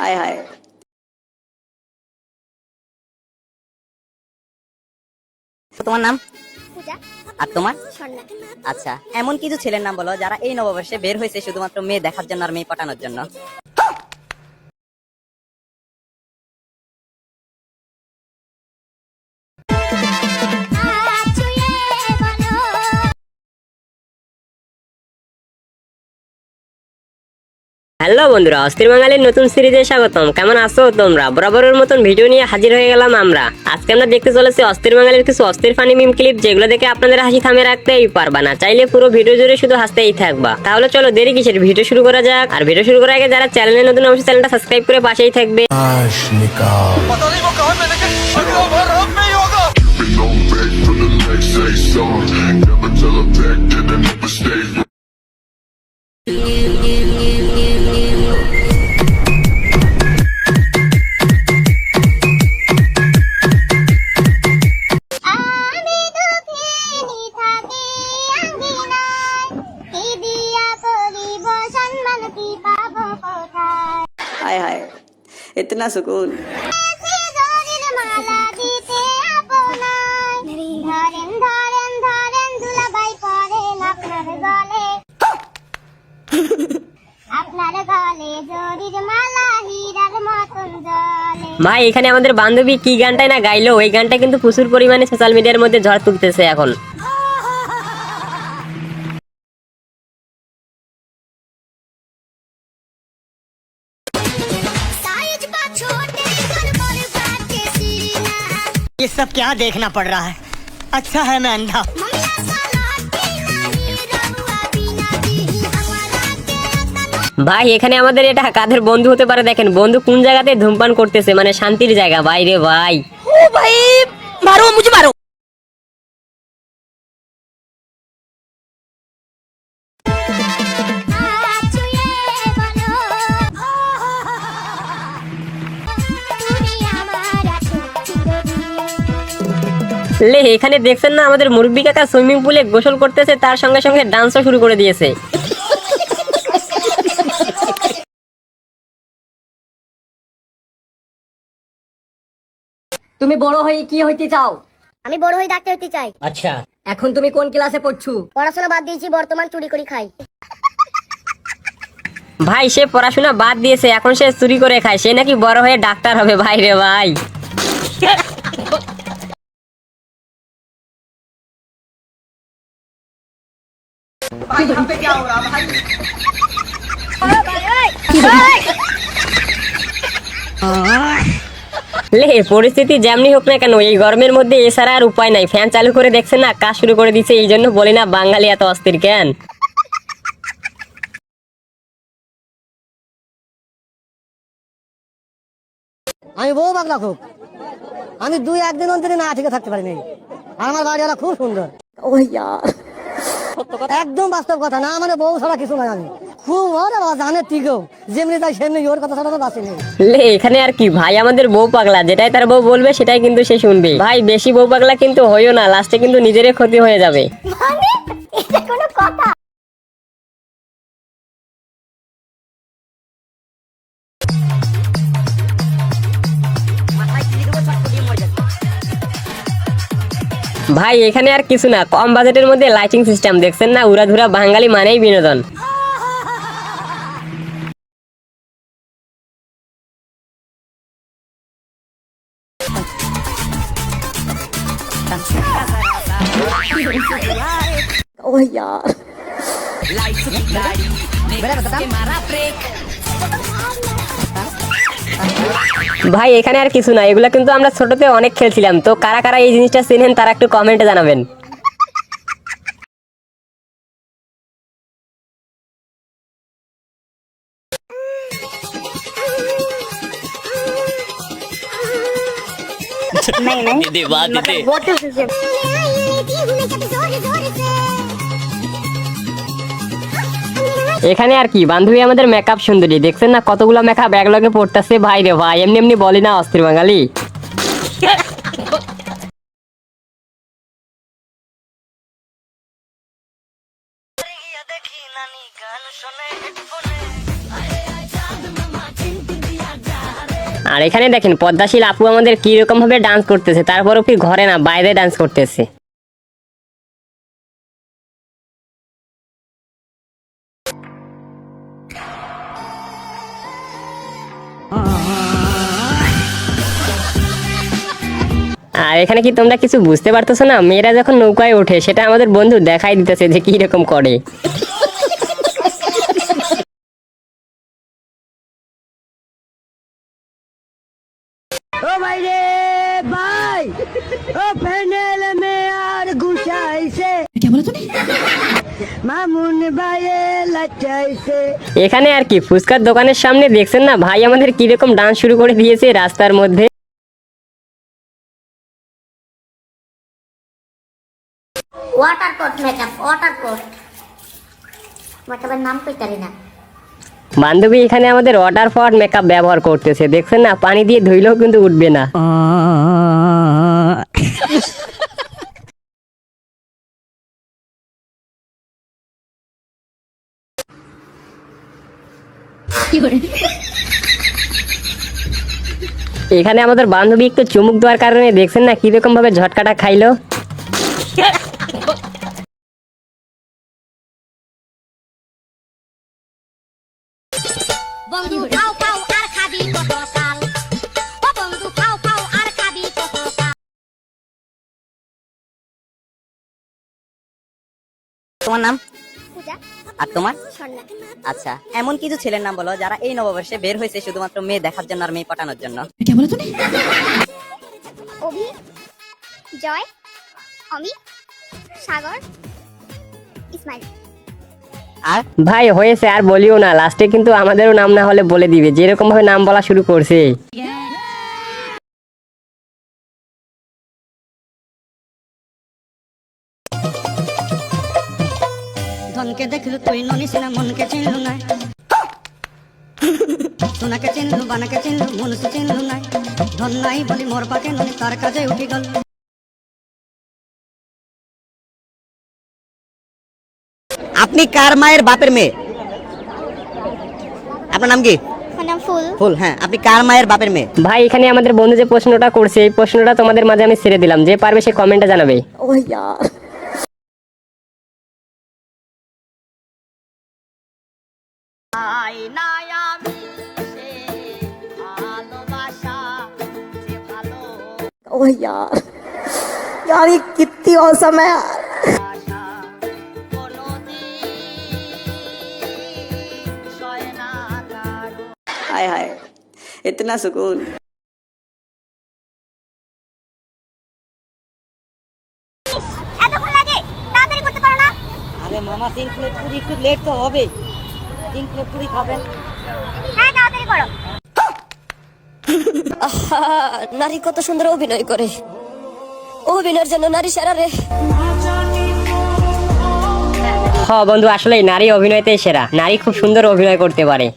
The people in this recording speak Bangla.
হায় হায়। তোমার নাম? আর তোমার? আচ্ছা এমন কিছু ছেলের নাম বলো যারা এই নববর্ষে বের হয়েছে শুধুমাত্র মেয়ে দেখার জন্য আর মেয়ে পাঠানোর জন্য। হ্যালো বন্ধুরা অস্থির বাঙালির নতুন সিরিজে স্বাগতম। কেমন আছো তোমরা? বরাবরের মতন ভিডিও নিয়ে হাজির হয়ে গেলাম আমরা। আজকে আমরা দেখতে চলেছি অস্থির বাঙালির কিছু অস্থির ফানি মিম ক্লিপ যেগুলো দেখে আপনাদের হাসি থামে রাখতেই পারবা না। চাইলে পুরো ভিডিও জুড়ে শুধু হাসতেই থাকবা। তাহলে চলো দেরি কিসের? ভিডিও শুরু করা যাক। আর ভিডিও শুরু করার আগে যারা চ্যানেলে নতুন অবশ্যই চ্যানেলটা সাবস্ক্রাইব করে পাশেই থাকবে। মালা হীরার মতন জলে ভাই এখানে আমাদের বান্ধবী কি গানটাই না গাইলো, ওই গানটা কিন্তু প্রচুর পরিমাণে সোশ্যাল মিডিয়ার মধ্যে ঝড় তুলতেছে এখন। ये सब क्या देखना पड़ रहा है अच्छा है मैं अंधा हूँ। मम्मिया सलाती नहीं रहुआ बिना दी हमारा के तना ভাই এখানে আমাদের এটা কাদের বন্ধু হতে পারে দেখেন বন্ধু কোন জায়গাতে ধূমপান করতেছে মানে শান্তির জায়গা বাইরে ভাই ছুঁয়ে লে এখানে দেখছেন না আমাদের মুরব্বী কাকা সুইমিং পুলে গোসল করতেছে তার সঙ্গে সঙ্গে ডান্সও শুরু করে দিয়েছে। তুমি বড় হয়ে কি হইতে চাও? আমি বড় হয়ে ডাক্তার হতে চাই। আচ্ছা। এখন তুমি কোন ক্লাসে পড়ছো? পড়াশোনা বাদ দিয়েছি বর্তমান চুরি করে খাই। ভাই সে পড়াশোনা বাদ দিয়েছে এখন সে চুরি করে খায় সে নাকি বড় হয়ে ডাক্তার হবে। ভাই রে ভাই। লে পরিস্থিতি যেমনি হোক না কেন এই গরমের মধ্যে এছাড়া আর উপায় নাই। ফ্যান চালু করে দেখছেন না কাজ শুরু করে দিছে এই জন্য বলি না বাঙালি এত অস্থির কেন? আমি বউ পাগলা খুব। আমি দুই একদিন অন্তরে না ঠিক থাকতে পারিনি। আমার বাড়িওয়ালা খুব সুন্দর। ও ইয়ার একদম বাস্তব কথা না মানে বউ ছাড়া কিছু না জানি খুব ওরে জানে ঠিকও যেমনি তাই সেমনি ওর কথা ছাড়া তো বাঁচিনি লে এখানে আর কি? ভাই আমাদের বউ পাগলা যেটাই তার বউ বলবে সেটাই কিন্তু সে শুনবে। ভাই বেশি বউ পাগলা কিন্তু হইও না লাস্টে কিন্তু নিজেরই ক্ষতি হয়ে যাবে। মানে? এটা কোনো ভাই এখানে আর কিছু না কম বাজেটের মধ্যে লাইটিং সিস্টেম দেখছেন না উড়াধুরা বাঙালি মানেই বিনোদন ও ইয়ার ভাই এখানে আর কিছু না এগুলা কিন্তু আমরা ছোটতে অনেক খেলছিলাম তো কারা কারা এই জিনিসটা চিনেন তারা একটু কমেন্টে জানাবেন नहीं नहीं दीदी बात এখানে আর কি, বান্ধবী আমাদের মেকআপ সুন্দরী। দেখছেন না কতগুলো মেকআপ একলগে পড়তেছে ভাই রে ভাই, এমনি এমনি বলি না অস্থির বাঙালি। আর এখানে দেখেন, পদ্মাশীল আপু আমাদের কীরকম ভাবে ডান্স করতেছে, তারপরও কি ঘরে না, বাইরে ডান্স করতেছে। আর এখানে কি তোমরা কিছু বুঝতে পারতেছো না? মেয়েরা যখন নৌকায় ওঠে সেটা আমাদের বন্ধু দেখাই দিতেছে যে কি রকম করে। ও ভাই রে ভাই ও প্যানেল মে আর ঘুষাইছে মামুন ভাইয়ে লাচাইছে এখানে আর কি ফুচকার দোকানের সামনে দেখছেন না? ভাই আমাদের কীরকম ডান্স শুরু করে দিয়েছে রাস্তার মধ্যে। Water coat makeup water coat মেকআপের নাম কইতারি না। বান্ধবী এখানে আমাদের ওয়াটার ফর মেকআপ ব্যবহার করতেছে। দেখছেন না? পানি দিয়ে ধুইলেও কিন্তু উঠবে না। এখানে আমাদের বান্ধবী একটু চুমুক দেওয়ার কারণে দেখছেন না কীরকম ভাবে ঝটকাটা খাইলো? তোমার নাম? আর তোমার? আচ্ছা এমন কিছু ছেলের নাম বলো যারা এই নববর্ষে বের হয়েছে শুধুমাত্র মেয়ে দেখার জন্য আর মেয়ে পটানোর জন্য। অভি জয় অমি সাগর ইসমাইল। আর? ভাই, হয়েছে, আর বলিও না। লাস্টে কিন্তু আমাদেরও নাম না হলে বলে দিবে। যেরকম ভাবে নাম বলা শুরু করছে। ধনকে দেখলু তুই ননিস না মনকে চিনলু না সোনাকে চিনলু, বানাকে চিনলু মনুষ চিনলু নাই। ধন নাই বলি মোর পাকে ননি, তার কাজে উঠি গল। আপনি কার মায়ের বাপের মেয়ে আপনার নাম কি আমার নাম ফুল ফুল হ্যাঁ আপনি কার মায়ের বাপের মেয়ে ভাই এখানে আমাদের বন্ধু যে প্রশ্নটা করছে এই প্রশ্নটা তোমাদের মাঝে আমি ছেড়ে দিলাম যে পারবে সে কমেন্টে জানাবে ओ यार यार ये कितनी औसम है यार इतना सुकून এতক্ষণ লাগে তাড়াতাড়ি করতে পারো না আরে মামা তিন প্লেট পুরি একটু লেট তো হবে তিন প্লেট পুরি খাবেন হ্যাঁ তাড়াতাড়ি করো নারী কত সুন্দর অভিনয় করে অভিনয়ের জন্য নারী সেরা রে হ বন্ধু আসলে নারী অভিনয়তেই সেরা নারী খুব সুন্দর অভিনয় করতে পারে